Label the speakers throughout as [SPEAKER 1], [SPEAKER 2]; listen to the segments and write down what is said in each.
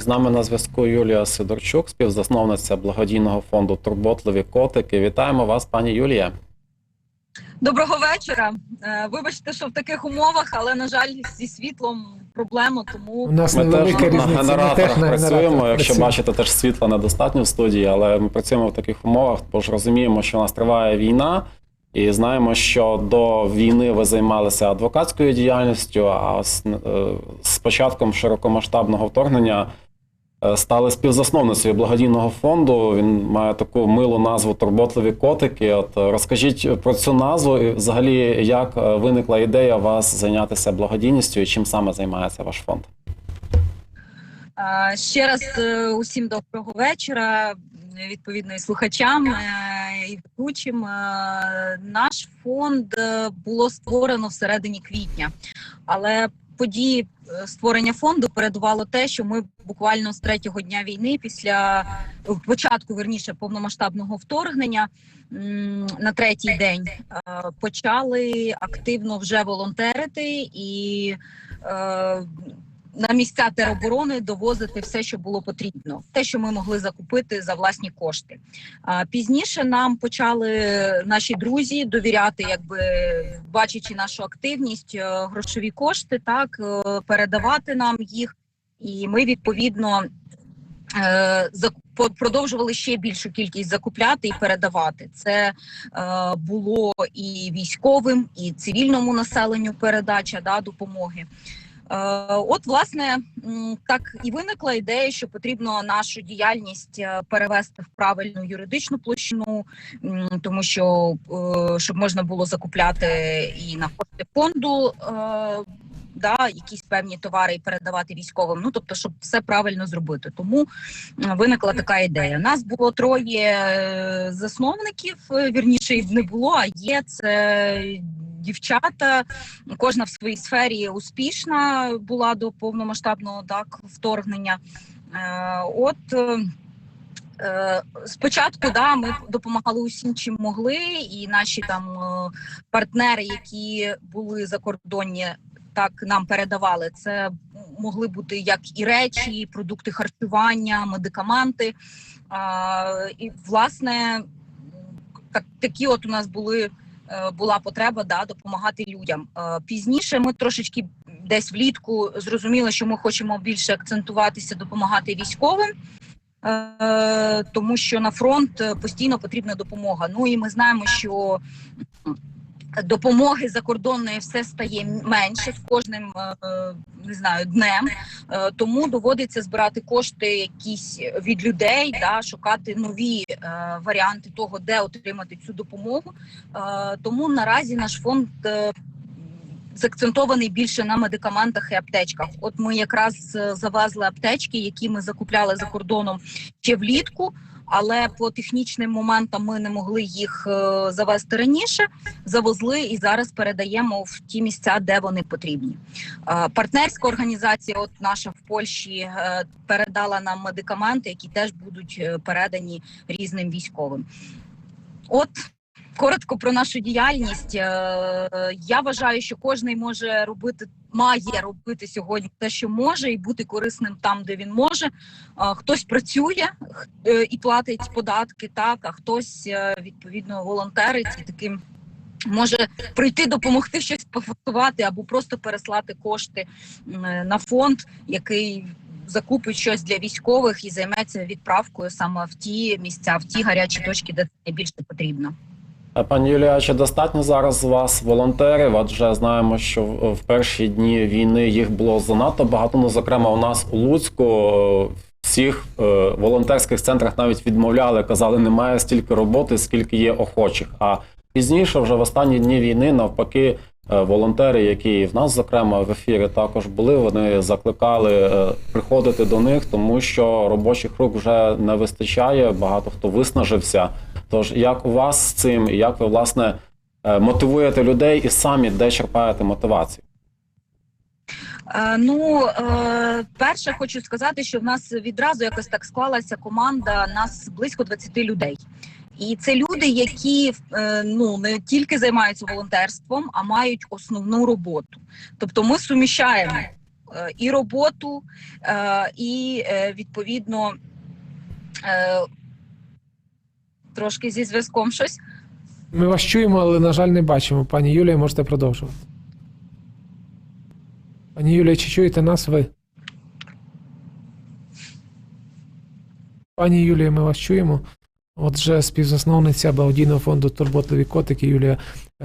[SPEAKER 1] З нами на зв'язку Юлія Сидорчук, співзасновниця благодійного фонду Турботливі котики. Вітаємо вас, пані Юлія.
[SPEAKER 2] Доброго вечора. Е, Вибачте, що в таких умовах, але на жаль, зі світлом проблема,
[SPEAKER 3] У
[SPEAKER 2] тому
[SPEAKER 3] нас
[SPEAKER 1] Ми теж на
[SPEAKER 3] ми
[SPEAKER 1] генераторах
[SPEAKER 3] теж
[SPEAKER 1] працюємо. Якщо
[SPEAKER 3] працюємо.
[SPEAKER 1] бачите, теж світла недостатньо в студії, але ми працюємо в таких умовах, бо ж розуміємо, що у нас триває війна, і знаємо, що до війни ви займалися адвокатською діяльністю. А з, е, з початком широкомасштабного вторгнення стали співзасновницею благодійного фонду. Він має таку милу назву Турботливі котики. От е, розкажіть про цю назву і взагалі, як е, виникла ідея вас зайнятися благодійністю і чим саме займається ваш фонд?
[SPEAKER 2] е, ще раз е, усім доброго вечора. Відповідно, і слухачам е, і ведучим. Е, Наш фонд е, було створено всередині квітня, але події е, створення фонду передувало те, що ми буквально з третього дня війни, після е, початку верніше повномасштабного вторгнення, на третій день е, почали активно вже волонтерити і. На місця тероборони довозити все, що було потрібно, те, що ми могли закупити за власні кошти. А пізніше нам почали наші друзі довіряти, якби бачачи нашу активність, е, грошові кошти, так е, передавати нам їх, і ми відповідно. е, Продовжували ще більшу кількість закупляти і передавати. Це е, було і військовим, і цивільному населенню передача да, допомоги. Е, От, власне, так і виникла ідея, що потрібно нашу діяльність е, перевести в правильну юридичну площину, тому що е, щоб можна було закупляти і на фонду. Да, якісь певні товари і передавати військовим. Ну тобто, щоб все правильно зробити. Тому виникла така ідея. Нас було троє засновників. Вірніше не було, а є це дівчата кожна в своїй сфері успішна була до повномасштабного так вторгнення. Е, от е, спочатку да, ми допомагали усім, чим могли, і наші там е, партнери, які були закордонні, так нам передавали. Це могли бути як і речі, і продукти харчування, медикаменти. І власне так, такі от у нас були була потреба да, допомагати людям. Е, Пізніше ми трошечки десь влітку зрозуміли, що ми хочемо більше акцентуватися, допомагати військовим. е, Тому що на фронт е, постійно потрібна допомога. Ну і ми знаємо, що допомоги закордонної все стає менше з кожним е, не знаю днем. Е, Тому доводиться збирати кошти якісь від людей, да, шукати нові е, варіанти того, де отримати цю допомогу. Тому наразі наш фонд закцентований більше на медикаментах і аптечках. От ми якраз завезли аптечки, які ми закупляли за кордоном ще влітку. Але по технічним моментам ми не могли їх е, завести раніше. Завозли і зараз передаємо в ті місця, де вони потрібні. Е, партнерська організація, от наша в Польщі, е, передала нам медикаменти, які теж будуть передані різним військовим. От коротко про нашу діяльність. Я вважаю, що кожен може робити, має робити сьогодні те, що може, і бути корисним там, де він може. Хтось працює е, і платить податки, так а хтось е, відповідно волонтерить і таким. Може прийти допомогти щось пофактувати або просто переслати кошти е, на фонд, який закупить щось для військових і займеться відправкою саме в ті місця, в ті гарячі точки, де це найбільше потрібно.
[SPEAKER 1] А, Пані Юлія, чи достатньо зараз у вас волонтерів? Адже знаємо, що в в перші дні війни їх було занадто багато. Ну, зокрема, у нас у Луцьку е, всіх е, волонтерських центрах навіть відмовляли, казали, немає стільки роботи, скільки є охочих. А пізніше, вже в останні дні війни, навпаки, е, волонтери, які в нас, зокрема, в ефірі також були, вони закликали е, приходити до них, тому що робочих рук вже не вистачає. Багато хто виснажився. Тож як у вас з цим, і як ви власне е, мотивуєте людей і самі де черпаєте мотивацію?
[SPEAKER 2] Е, ну, е, перше, хочу сказати, що в нас відразу якось так склалася команда, нас близько 20 людей. І це люди, які ну не тільки займаються волонтерством, а мають основну роботу. Тобто, ми суміщаємо і роботу, і відповідно трошки зі зв'язком щось.
[SPEAKER 3] Ми вас чуємо, але, на жаль, не бачимо. Пані Юлія, можете продовжувати. Пані Юлія, чи чуєте нас ви? Пані Юлія, ми вас чуємо. Отже, співзасновниця благодійного фонду Турботливі котики Юлія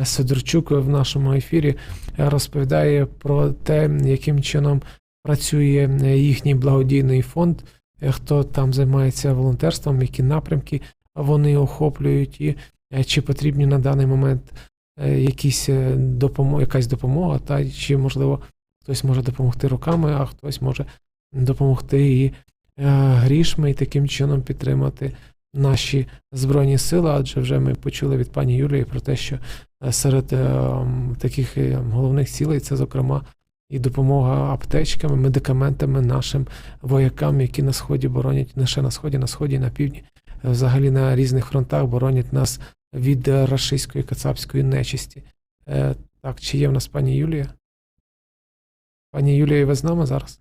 [SPEAKER 3] Сидорчук в нашому ефірі розповідає про те, яким чином працює їхній благодійний фонд, хто там займається волонтерством, які напрямки вони охоплюють, і е, чи потрібні на даний момент е, якісь е, якась допомога, та чи можливо хтось може допомогти руками, а хтось може допомогти і грішми, і таким чином підтримати наші збройні сили. Адже вже ми почули від пані Юлії про те, що серед таких головних цілей це, зокрема, і допомога аптечками, медикаментами нашим воякам, які на сході боронять не лише на сході, на сході, на півдні, взагалі на різних фронтах боронять нас від е, рашистської кацапської нечисті. Е, Так, чи є в нас пані Юлія? Пані Юлія, ви з нами зараз?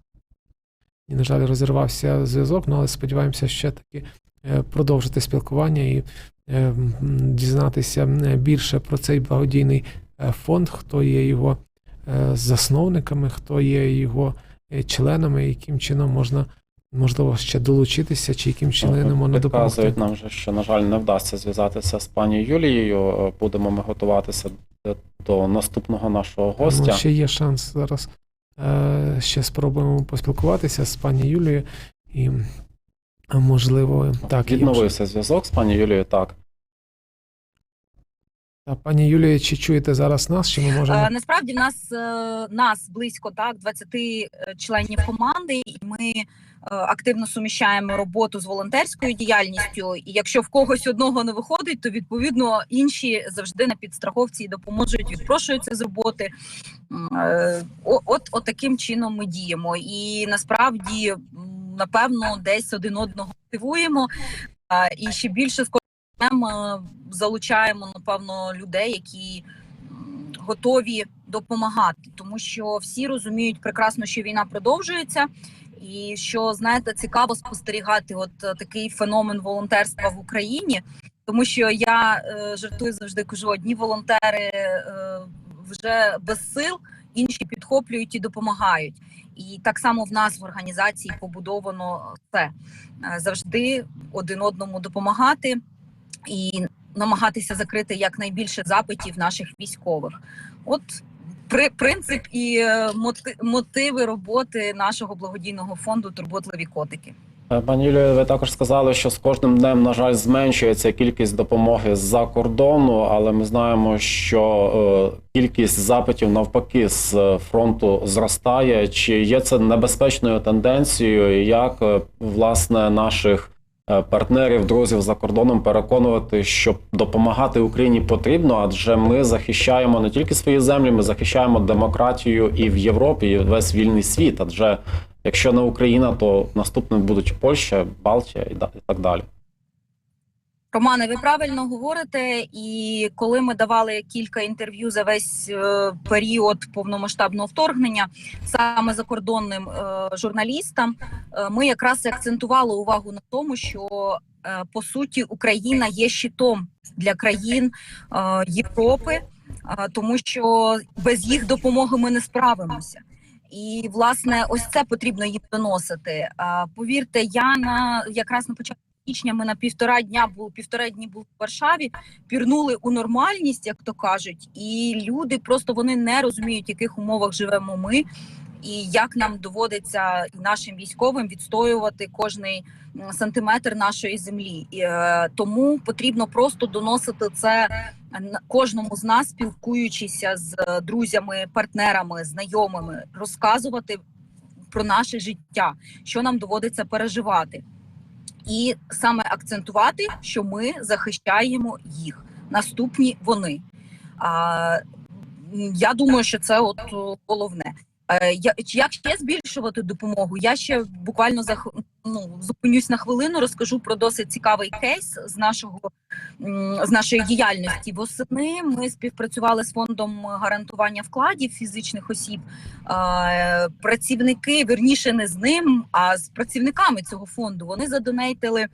[SPEAKER 3] І, на жаль, розірвався зв'язок, ну, але сподіваємося ще таки е, продовжити спілкування і дізнатися більше про цей благодійний фонд, хто є його засновниками, хто є його членами, яким чином можна, можливо, ще долучитися, чи яким чином можна допомогти.
[SPEAKER 1] Підказують нам вже, що, на жаль, не вдасться зв'язатися з пані Юлією. Е, Будемо ми готуватися до- наступного нашого гостя.
[SPEAKER 3] ще є шанс зараз. Е, ще спробуємо поспілкуватися з пані Юлією і, можливо, так.
[SPEAKER 1] Відновився зв'язок з пані Юлією, так.
[SPEAKER 3] Та, пані Юлія, чи чуєте зараз нас? Чи ми можемо?
[SPEAKER 2] Е, Насправді нас нас близько так 20 е, членів команди, і ми активно суміщаємо роботу з волонтерською діяльністю. І якщо в когось одного не виходить, то відповідно інші завжди на підстраховці і допоможуть, відпрошуються з роботи. Е, От, от таким чином ми діємо. І насправді, напевно, десь один одного мотивуємо. І ще більше з кожним е, залучаємо напевно людей, які готові допомагати, тому що всі розуміють прекрасно, що війна продовжується, і що знаєте, цікаво спостерігати от е, такий феномен волонтерства в Україні. Тому що я е, жартую завжди кажу: одні волонтери е, вже без сил, інші підхоплюють і допомагають. І так само в нас в організації побудовано все Е, завжди один одному допомагати і намагатися закрити якнайбільше запитів наших військових. От принцип і е, мотиви роботи нашого благодійного фонду Турботливі котики.
[SPEAKER 1] Пані Юлію, ви також сказали, що з кожним днем, на жаль, зменшується кількість допомоги з-за кордону, але ми знаємо, що е, кількість запитів навпаки з е, фронту зростає. Чи є це небезпечною тенденцією? Як власне наших партнерів, друзів за кордоном переконувати, що допомагати Україні потрібно, адже ми захищаємо не тільки свої землі, ми захищаємо демократію і в Європі, і весь вільний світ. Адже Якщо не Україна, то наступним будуть Польща, Балтія і так далі.
[SPEAKER 2] Романе, ви правильно говорите. І коли ми давали кілька інтерв'ю за весь е, період повномасштабного вторгнення, саме закордонним е, журналістам, е, ми якраз і акцентували увагу на тому, що по суті Україна є щитом для країн Європи, тому що без їх допомоги ми не справимося. І власне, ось це потрібно їм доносити. Повірте, я на якраз на початку січня ми на півтора дня були півтора дні були в Варшаві, пірнули у нормальність, як то кажуть, і люди просто вони не розуміють, в яких умовах живемо ми, і як нам доводиться нашим військовим відстоювати кожний сантиметр нашої землі. І, е, тому потрібно просто доносити це кожному з нас, спілкуючися з друзями, партнерами, знайомими, розказувати про наше життя, що нам доводиться переживати, і саме акцентувати, що ми захищаємо їх. Наступні вони. А, я думаю, що це от головне. Е, Як ще збільшувати допомогу? Я ще буквально ну, зупинюсь на хвилину, розкажу про досить цікавий кейс з нашого з нашої діяльності. Восени ми співпрацювали з фондом гарантування вкладів фізичних осіб. Працівники, верніше, не з ним, а з працівниками цього фонду. Вони задонейтили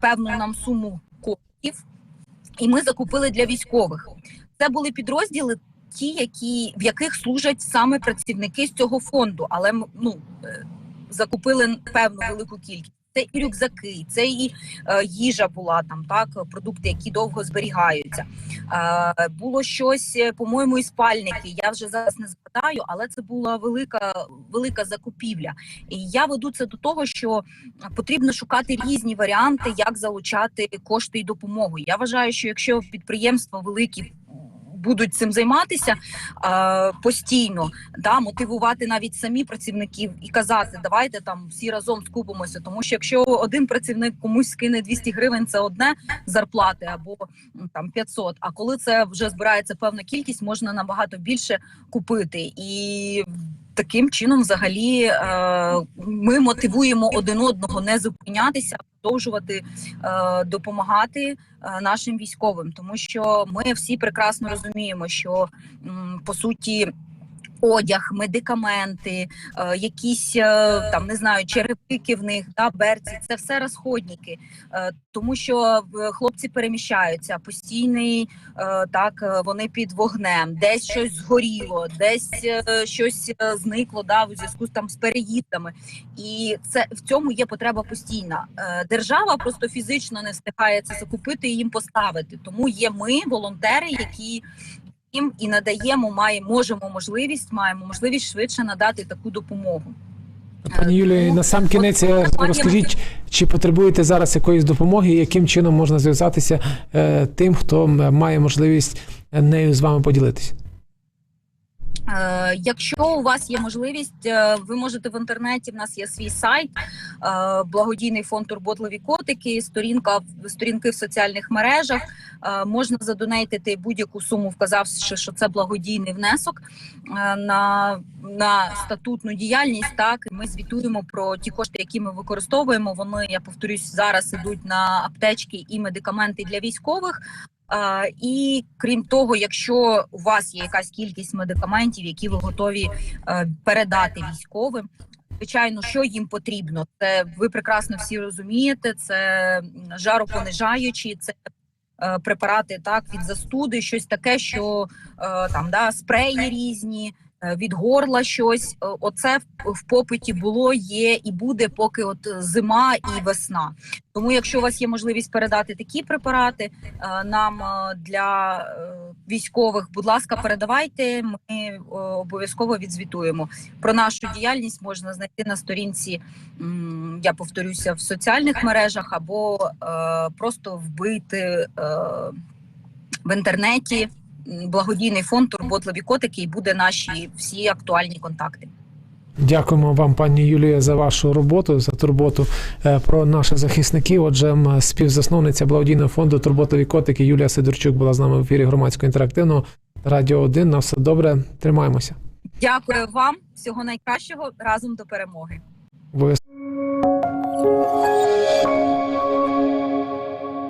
[SPEAKER 2] певну нам суму коштів, і ми закупили для військових. Це були підрозділи. Ті, які в яких служать саме працівники з цього фонду, але ну е, закупили певну велику кількість. Це і рюкзаки, це і е, їжа була там, так продукти, які довго зберігаються. Е, було щось, е, по-моєму, і спальники. Я вже зараз не згадаю, але це була велика, велика закупівля. І я веду це до того, що потрібно шукати різні варіанти, як залучати кошти і допомогу. Я вважаю, що якщо підприємства великі. Будуть цим займатися е, постійно, да, мотивувати навіть самі працівників і казати, давайте там всі разом скупимося. Тому що якщо один працівник комусь скине 200 гривень, це одне зарплати або там 500, А коли це вже збирається певна кількість, можна набагато більше купити. І таким чином, взагалі, е, ми мотивуємо один одного не зупинятися, а продовжувати е, допомагати е, нашим військовим, тому що ми всі прекрасно розуміємо, що по суті. Одяг, медикаменти, е, якісь е, там не знаю, черепики в них, да, берці, це все розходники, е, тому що хлопці переміщаються постійний так, вони під вогнем, десь щось згоріло, десь щось зникло да, в зв'язку з там з переїздами. І це в цьому є потреба постійна. Держава просто фізично не встигає це закупити і їм поставити. Тому є ми, волонтери, які їм і надаємо, маємо, можемо можливість, маємо можливість швидше надати таку допомогу.
[SPEAKER 3] Пані Юлію, на сам кінець е, розкажіть, чи потребуєте зараз якоїсь допомоги, і яким чином можна зв'язатися е, тим, хто має можливість е, нею з вами поділитися?
[SPEAKER 2] Е, Якщо у вас є можливість, е, ви можете в інтернеті. В нас є свій сайт, е, благодійний фонд Турботливі котики, сторінка сторінки в соціальних мережах. Можна задонейтити будь-яку суму, вказавши, що це благодійний внесок на, на статутну діяльність. Так ми звітуємо про ті кошти, які ми використовуємо. Вони я повторюсь зараз ідуть на аптечки і медикаменти для військових. І крім того, якщо у вас є якась кількість медикаментів, які ви готові е, передати військовим, звичайно, що їм потрібно, це ви прекрасно всі розумієте. Це жаропонижаючі, це е, препарати так від застуди, щось таке, що е, там да спреї різні. Е, Від горла щось, Е, оце в- попиті було, є і буде, поки от зима і весна. Тому, якщо у вас є можливість передати такі препарати, е, нам для військових, будь ласка, передавайте. Ми обов'язково відзвітуємо. Про нашу діяльність можна знайти на сторінці. Я повторюся в соціальних мережах або просто вбити в інтернеті благодійний фонд Турботливі котики, і буде наші всі актуальні контакти.
[SPEAKER 3] Дякуємо вам, пані Юлія, за вашу роботу, за турботу е, про наших захисників. Отже, співзасновниця благодійного фонду Турботові котики Юлія Сидорчук була з нами в ефірі громадського інтерактивного Радіо 1. На все добре, тримаємося.
[SPEAKER 2] Дякую вам, всього найкращого разом до перемоги.